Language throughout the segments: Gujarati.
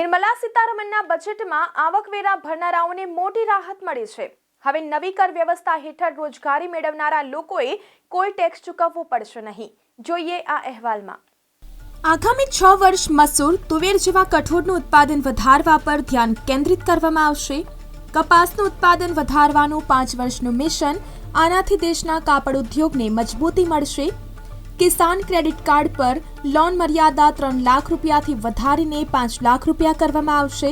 નિર્મલા સીતારમણના બજેટમાં આવકવેરા ભરનારાઓને મોટી રાહત મળી છે. હવે નવી કર વ્યવસ્થા હેઠળ રોજગારી મેળવનારા લોકોએ કોઈ ટેક્સ ચૂકવવો પડશે નહીં. જોઈએ આ અહેવાલમાં. આગામી છ વર્ષ મસૂર, તુવેર જેવા કઠોળનું ઉત્પાદન વધારવા પર ધ્યાન કેન્દ્રિત કરવામાં આવશે. કપાસનું ઉત્પાદન વધારવાનું પાંચ વર્ષનું મિશન, આનાથી દેશના કાપડ ઉદ્યોગને મજબૂતી મળશે. કિસાન ક્રેડિટ કાર્ડ પર લોન મર્યાદા ત્રણ લાખ રૂપિયાથી વધારીને પાંચ લાખ રૂપિયા કરવામાં આવશે.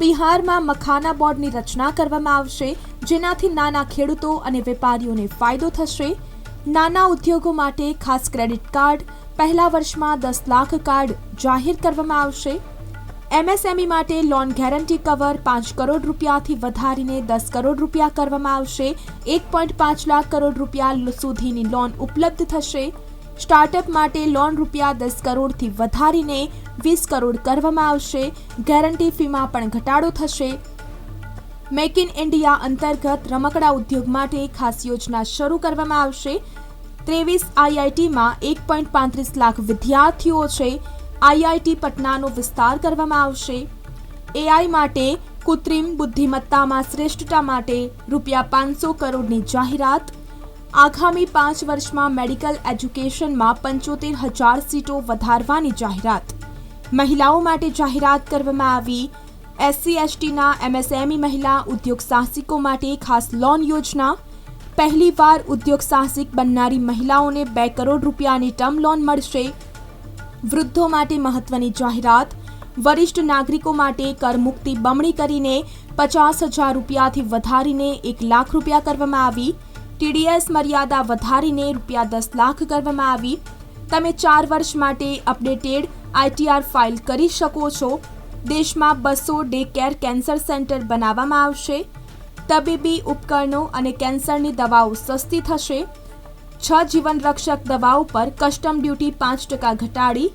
બિહારમાં મખાના બોર્ડની રચના કરવામાં આવશે, જેનાથી નાના ખેડૂતો અને વેપારીઓને ફાયદો થશે. નાના ઉદ્યોગો માટે ખાસ ક્રેડિટ કાર્ડ, પહેલા વર્ષમાં દસ લાખ કાર્ડ જાહેર કરવામાં આવશે. એમએસએમઈ માટે લોન ગેરંટી કવર પાંચ કરોડ રૂપિયાથી વધારીને દસ કરોડ રૂપિયા કરવામાં આવશે. એક પોઈન્ટ પાંચ લાખ કરોડ રૂપિયા સુધીની લોન ઉપલબ્ધ થશે. સ્ટાર્ટઅપ માટે લોન રૂપિયા દસ કરોડથી વધારીને વીસ કરોડ કરવામાં આવશે. ગેરંટી ફીમાં પણ ઘટાડો થશે. મેક ઇન ઇન્ડિયા અંતર્ગત રમકડા ઉદ્યોગ માટે ખાસ યોજના શરૂ કરવામાં આવશે. ત્રેવીસ આઈઆઈટીમાં એક પોઈન્ટ પાંત્રીસ લાખ વિદ્યાર્થીઓ છે. આઈઆઈટી પટનાનો વિસ્તાર કરવામાં આવશે. એઆઈ માટે કૃત્રિમ બુદ્ધિમત્તામાં શ્રેષ્ઠતા માટે રૂપિયા પાંચસો કરોડની જાહેરાત. આગામી પાંચ વર્ષમાં મેડિકલ એજ્યુકેશનમાં પંચોતેર હજાર સીટો વધારવાની જાહેરાત. મહિલાઓ માટે જાહેરાત કરવામાં આવી. એસસી, એસટીના, એમએસએમઈ મહિલા ઉદ્યોગ સાહસિકો માટે ખાસ લોન યોજના. પહેલીવાર ઉદ્યોગ સાહસિક બનનારી મહિલાઓને બે કરોડ રૂપિયાની ટર્મ લોન મળશે. વૃદ્ધો માટે મહત્વની જાહેરાત. વરિષ્ઠ નાગરિકો માટે કરમુક્તિ બમણી કરીને પચાસ હજાર રૂપિયાથી વધારીને એક લાખ રૂપિયા કરવામાં આવી. ટીડીએસ મર્યાદા વધારીને રૂપિયા દસ લાખ કરવામાં આવી. તમે ચાર વર્ષ માટે અપડેટેડ આઈટીઆર ફાઇલ કરી શકો છો. દેશમાં બસો ડે કેર કેન્સર સેન્ટર બનાવવામાં આવશે. તબીબી ઉપકરણો અને કેન્સરની દવાઓ સસ્તી થશે. છ જીવન રક્ષક દવાઓ પર કસ્ટમ ડ્યુટી પાંચ ટકા ઘટાડી.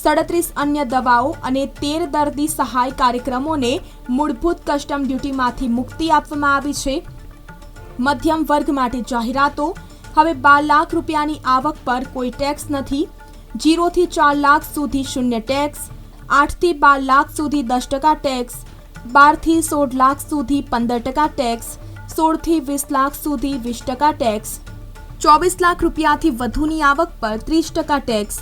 સડત્રીસ અન્ય દવાઓ અને તેર દર્દી સહાય કાર્યક્રમોને મૂળભૂત કસ્ટમ ડ્યુટીમાંથી મુક્તિ આપવામાં આવી છે. મધ્યમ વર્ગ માટે જાહેરાતો. હવે બાર લાખ રૂપિયાની આવક પર કોઈ ટેક્સ નથી. જીરોથી ચાર લાખ સુધી શૂન્ય ટેક્સ આઠથી બાર લાખ સુધી દસ ટકા ટેક્સ બારથી સોળ લાખ સુધી પંદર ટકા ટેક્સ સોળથી વીસ લાખ સુધી વીસ ટકા ટેક્સ, ચોવીસ લાખ રૂપિયાથી વધુની આવક પર ત્રીસ ટકા ટેક્સ.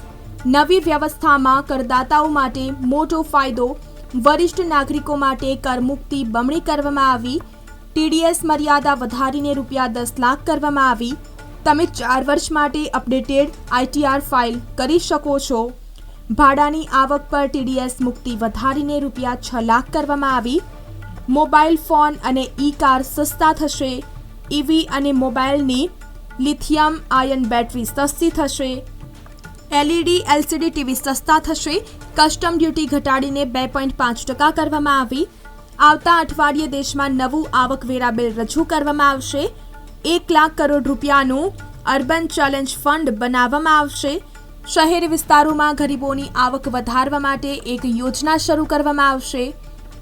નવી વ્યવસ્થામાં કરદાતાઓ માટે મોટો ફાયદો, વરિષ્ઠ નાગરિકો માટે કરમુક્તિ બમણી કરવામાં આવી ટીડીએસ મર્યાદા વધારીને રૂપિયા દસ લાખ કરવામાં આવી. તમે ચાર વર્ષ માટે અપડેટેડ આઈટીઆર ફાઇલ કરી શકો છો. ભાડાની આવક પર ટીડીએસ મુક્તિ વધારીને રૂપિયા છ લાખ કરવામાં આવી. મોબાઈલ ફોન અને ઈ કાર સસ્તા થશે. ઈવી અને મોબાઈલની લિથિયમ આયન બેટરી સસ્તી થશે. એલઈડી એલસીડી ટીવી સસ્તા થશે. કસ્ટમ ડ્યુટી ઘટાડીને બે પોઈન્ટ પાંચ ટકા કરવામાં આવી. આવતા અઠવાડિયે દેશમાં નવું આવકવેરા બિલ રજૂ કરવામાં આવશે. એક લાખ કરોડ રૂપિયાનું અર્બન ચેલેન્જ ફંડ બનાવવામાં આવશે. શહેરી વિસ્તારોમાં ગરીબોની આવક વધારવા માટે એક યોજના શરૂ કરવામાં આવશે.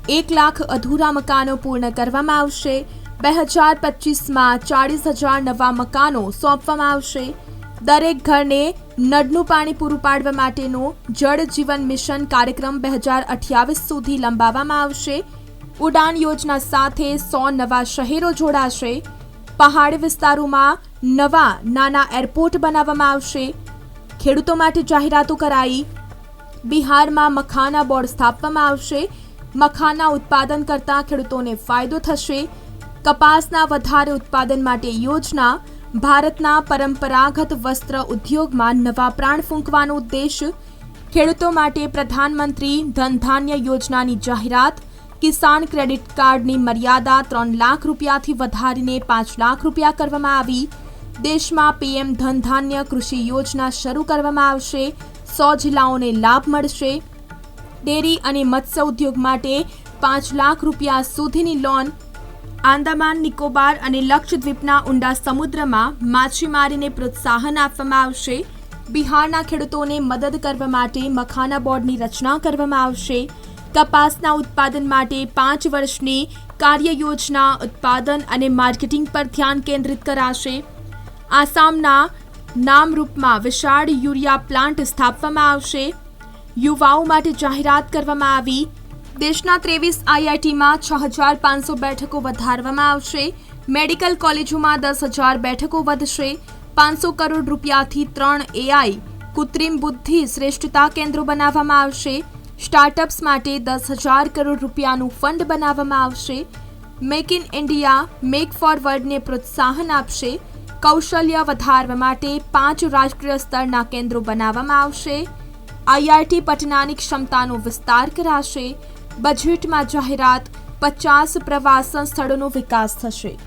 એક લાખ અધૂરા મકાનો પૂર્ણ કરવામાં આવશે. બે હજાર પચીસમાં ચાળીસ હજાર નવા મકાનો સોંપવામાં આવશે. દરેક ઘરને નળનું પાણી પૂરું પાડવા માટેનો જળ જીવન મિશન કાર્યક્રમ બે હજાર અઠ્યાવીસ સુધી લંબાવવામાં આવશે. ઉડાન યોજના સાથે સો નવા શહેરો જોડાશે. પહાડી વિસ્તારોમાં નવા નાના એરપોર્ટ બનાવવામાં આવશે. ખેડૂતો માટે જાહેરાતો કરાઈ. બિહારમાં મખાના બોર્ડ સ્થાપવામાં આવશે. મખાના ઉત્પાદન કરતા ખેડૂતોને ફાયદો થશે. કપાસના વધારે ઉત્પાદન માટે યોજના. ભારતના પરંપરાગત વસ્ત્ર ઉદ્યોગમાં નવા પ્રાણ ફૂંકવાનો ઉદ્દેશ. ખેડૂતો માટે પ્રધાનમંત્રી ધનધાન્ય યોજનાની જાહેરાત. કિસાન ક્રેડિટ કાર્ડની મર્યાદા ત્રણ લાખ રૂપિયાથી વધારીને પાંચ લાખ રૂપિયા કરવામાં આવી. દેશમાં પીએમ ધનધાન્ય કૃષિ યોજના શરૂ કરવામાં આવશે. સો જિલ્લાઓને લાભ મળશે. ડેરી અને મત્સ્ય ઉદ્યોગ માટે પાંચ લાખ રૂપિયા સુધીની લોન. આંદામાન, નિકોબાર અને લક્ષદ્વીપના ઊંડા સમુદ્રમાં માછીમારીને પ્રોત્સાહન આપવામાં આવશે. બિહારના ખેડૂતોને મદદ કરવા માટે મખાના બોર્ડની રચના કરવામાં આવશે. કપાસના ઉત્પાદન માટે પાંચ વર્ષની કાર્ય યોજના ઉત્પાદન અને માર્કેટિંગ પર ધ્યાન કેન્દ્રિત કરાશે. આસામના નામરૂપમાં વિશાળ યુરિયા પ્લાન્ટ સ્થાપવામાં આવશે. યુવાઓ માટે જાહેરાત કરવામાં આવી. દેશના ત્રેવીસ આઈઆઈટીમાં છ હજાર પાંચસો બેઠકો વધારવામાં આવશે. મેડિકલ કોલેજોમાં દસ હજાર બેઠકો વધશે. પાંચસો કરોડ રૂપિયાથી ત્રણ એઆઈ કૃત્રિમ બુદ્ધિ શ્રેષ્ઠતા કેન્દ્રો બનાવવામાં આવશે. સ્ટાર્ટઅપ્સ માટે દસ હજાર કરોડ રૂપિયાનું ફંડ બનાવવામાં આવશે. મેક ઇન ઇન્ડિયા, મેક ફોરવર્ડને પ્રોત્સાહન આપશે. કૌશલ્ય વધારવા માટે પાંચ રાષ્ટ્રીય સ્તરના કેન્દ્રો બનાવવામાં આવશે. આઈઆઈટી પટનાની ક્ષમતાનો વિસ્તાર કરાશે. બજેટમાં જાહેરાત, પચાસ પ્રવાસન સ્થળોનો વિકાસ થશે.